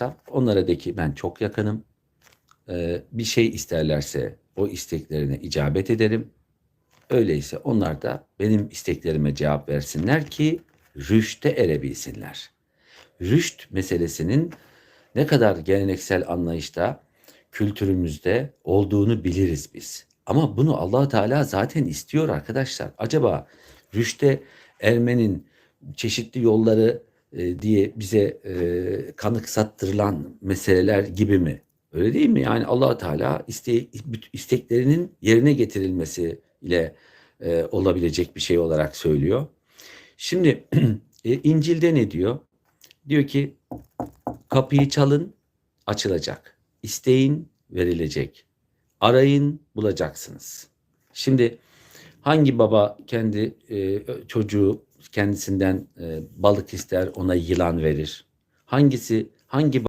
varsa onlara de ki ben çok yakınım. Ee, bir şey isterlerse o isteklerine icabet ederim. Öyleyse onlar da benim isteklerime cevap versinler ki rüşte erebilsinler. Rüşt meselesinin ne kadar geleneksel anlayışta, kültürümüzde olduğunu biliriz biz. Ama bunu allah Teala zaten istiyor arkadaşlar. Acaba rüşte ermenin çeşitli yolları e, diye bize e, kanık sattırılan meseleler gibi mi? Öyle değil mi? Yani allah Teala iste, isteklerinin yerine getirilmesi ile e, olabilecek bir şey olarak söylüyor. Şimdi e, İncil'de ne diyor? Diyor ki kapıyı çalın açılacak. İsteyin verilecek. Arayın bulacaksınız. Şimdi hangi baba kendi e, çocuğu kendisinden e, balık ister ona yılan verir? Hangisi hangi